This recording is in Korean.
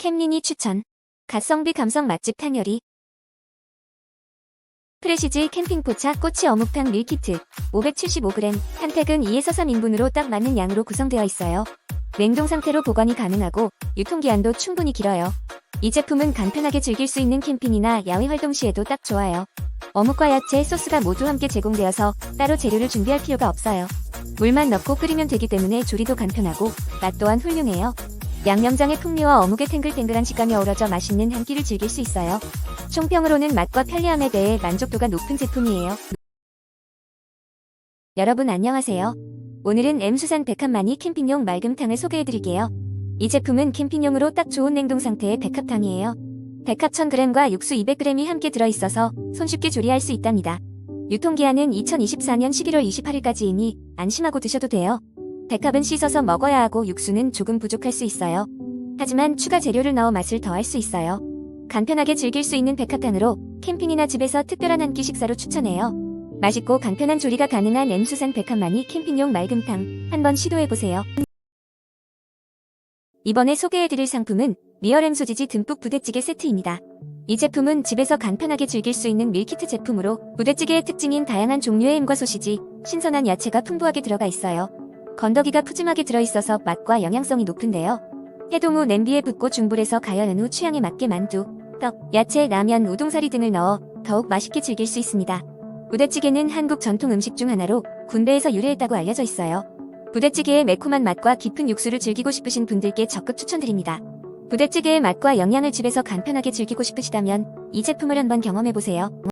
캠린이 추천. 가성비 감성 맛집 탕요리. 프레시즈 캠핑 포차 꼬치 어묵탕 밀키트 575g 한 팩은 2에서 3인분으로 딱 맞는 양으로 구성되어 있어요. 냉동 상태로 보관이 가능하고 유통기한도 충분히 길어요. 이 제품은 간편하게 즐길 수 있는 캠핑이나 야외 활동 시에도 딱 좋아요. 어묵과 야채, 소스가 모두 함께 제공되어서 따로 재료를 준비할 필요가 없어요. 물만 넣고 끓이면 되기 때문에 조리도 간편하고 맛 또한 훌륭해요. 양념장의 풍미와 어묵의 탱글탱글한 식감이 어우러져 맛있는 한 끼를 즐길 수 있어요. 총평으로는 맛과 편리함에 대해 만족도가 높은 제품이에요. 여러분 안녕하세요. 오늘은 M수산 백합마니 캠핑용 맑음탕을 소개해드릴게요. 이 제품은 캠핑용으로 딱 좋은 냉동 상태의 백합탕이에요. 백합 1000g과 육수 200g이 함께 들어있어서 손쉽게 조리할 수 있답니다. 유통기한은 2024년 11월 28일까지이니 안심하고 드셔도 돼요. 백합은 씻어서 먹어야 하고 육수는 조금 부족할 수 있어요. 하지만 추가 재료를 넣어 맛을 더할 수 있어요. 간편하게 즐길 수 있는 백합탕으로 캠핑이나 집에서 특별한 한 끼 식사로 추천해요. 맛있고 간편한 조리가 가능한 M수산 백합마니 캠핑용 맑음탕 한번 시도해보세요. 이번에 소개해드릴 상품은 리얼엠 소지지 듬뿍 부대찌개 세트입니다. 이 제품은 집에서 간편하게 즐길 수 있는 밀키트 제품으로 부대찌개의 특징인 다양한 종류의 햄과 소시지, 신선한 야채가 풍부하게 들어가 있어요. 건더기가 푸짐하게 들어있어서 맛과 영양성이 높은데요. 해동 후 냄비에 붓고 중불에서 가열한 후 취향에 맞게 만두, 떡, 야채, 라면, 우동사리 등을 넣어 더욱 맛있게 즐길 수 있습니다. 부대찌개는 한국 전통 음식 중 하나로 군대에서 유래했다고 알려져 있어요. 부대찌개의 매콤한 맛과 깊은 육수를 즐기고 싶으신 분들께 적극 추천드립니다. 부대찌개의 맛과 영양을 집에서 간편하게 즐기고 싶으시다면 이 제품을 한번 경험해보세요.